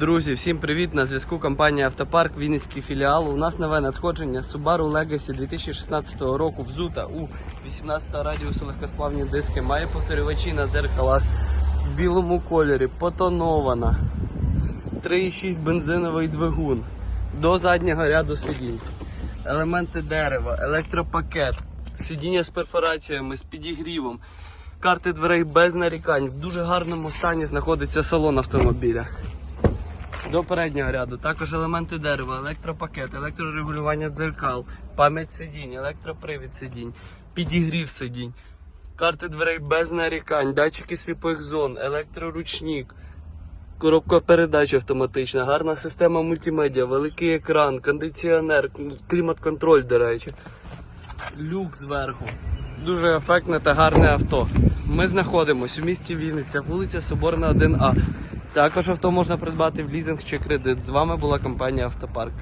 Друзі, всім привіт! На зв'язку компанія Автопарк, Вінницький філіал. У нас нове надходження Subaru Legacy 2016 року взута у 18 радіусу легкосплавні диски. Має повторювачі на дзеркалах в білому кольорі, потонована. 3,6 бензиновий двигун. До заднього ряду сидінь. Елементи дерева, електропакет, сидіння з перфораціями, з підігрівом. Карти дверей без нарікань. В дуже гарному стані знаходиться салон автомобіля. До переднього ряду також елементи дерева, електропакет, електрорегулювання дзеркал, пам'ять сидінь, електропривід сидінь, підігрів сидінь, карти дверей без нарікань, датчики сліпих зон, електроручник, коробка передач автоматична, гарна система мультимедіа, великий екран, кондиціонер, клімат-контроль, до речі, люк зверху. Дуже ефектне та гарне авто. Ми знаходимося у місті Вінниця, вулиця Соборна 1А. Також авто можна придбати в лізинг чи кредит. З вами була компанія Автопарк.